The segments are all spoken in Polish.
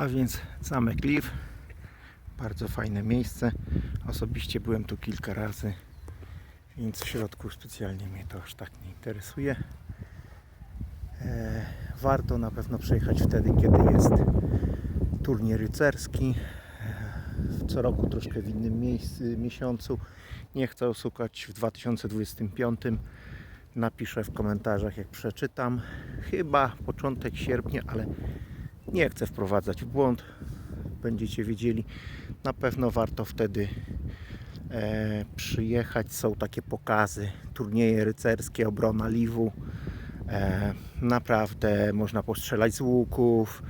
A więc zamek Liw. Bardzo fajne miejsce. Osobiście byłem tu kilka razy, więc w środku specjalnie mnie to aż tak nie interesuje. E, warto na pewno przyjechać wtedy, kiedy jest turniej rycerski. E, co roku troszkę w innym miejscu, miesiącu. Nie chcę oszukać w 2025. Napiszę w komentarzach, jak przeczytam. Chyba początek sierpnia, ale nie chcę wprowadzać w błąd. Będziecie wiedzieli. Na pewno warto wtedy e, przyjechać. Są takie pokazy, turnieje rycerskie, obrona Liwu. E, naprawdę można postrzelać z łuków.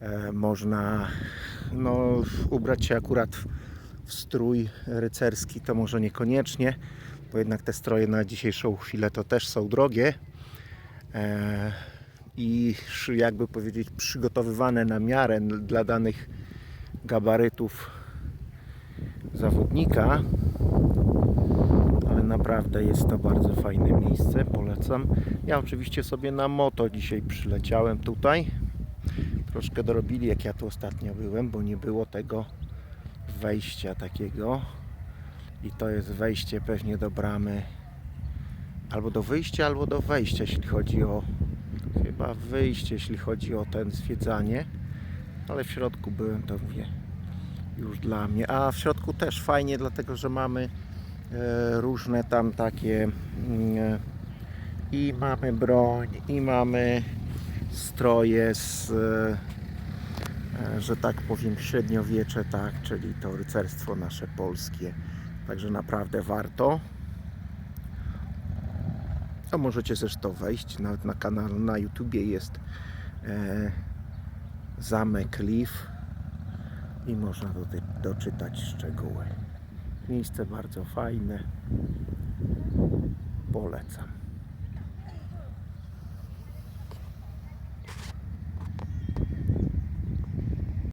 E, można no, ubrać się akurat w, w strój rycerski, to może niekoniecznie, bo jednak te stroje na dzisiejszą chwilę to też są drogie. E, i jakby powiedzieć przygotowywane na miarę dla danych gabarytów zawodnika. Ale naprawdę jest to bardzo fajne miejsce, polecam. Ja oczywiście sobie na moto dzisiaj przyleciałem tutaj. Troszkę dorobili jak ja tu ostatnio byłem, bo nie było tego wejścia takiego. I to jest wejście pewnie do bramy albo do wyjścia, albo do wejścia, jeśli chodzi o chyba wyjście, jeśli chodzi o ten zwiedzanie, ale w środku byłem, to mówię, już dla mnie. A w środku też fajnie, dlatego że mamy e, różne tam takie mm, i mamy broń, i mamy stroje z, e, e, że tak powiem, średniowiecze, tak, czyli to rycerstwo nasze polskie. Także naprawdę warto. A możecie zresztą wejść nawet na kanał na YouTubie jest e, Zamek Liw i można tutaj doczytać szczegóły. Miejsce bardzo fajne. Polecam.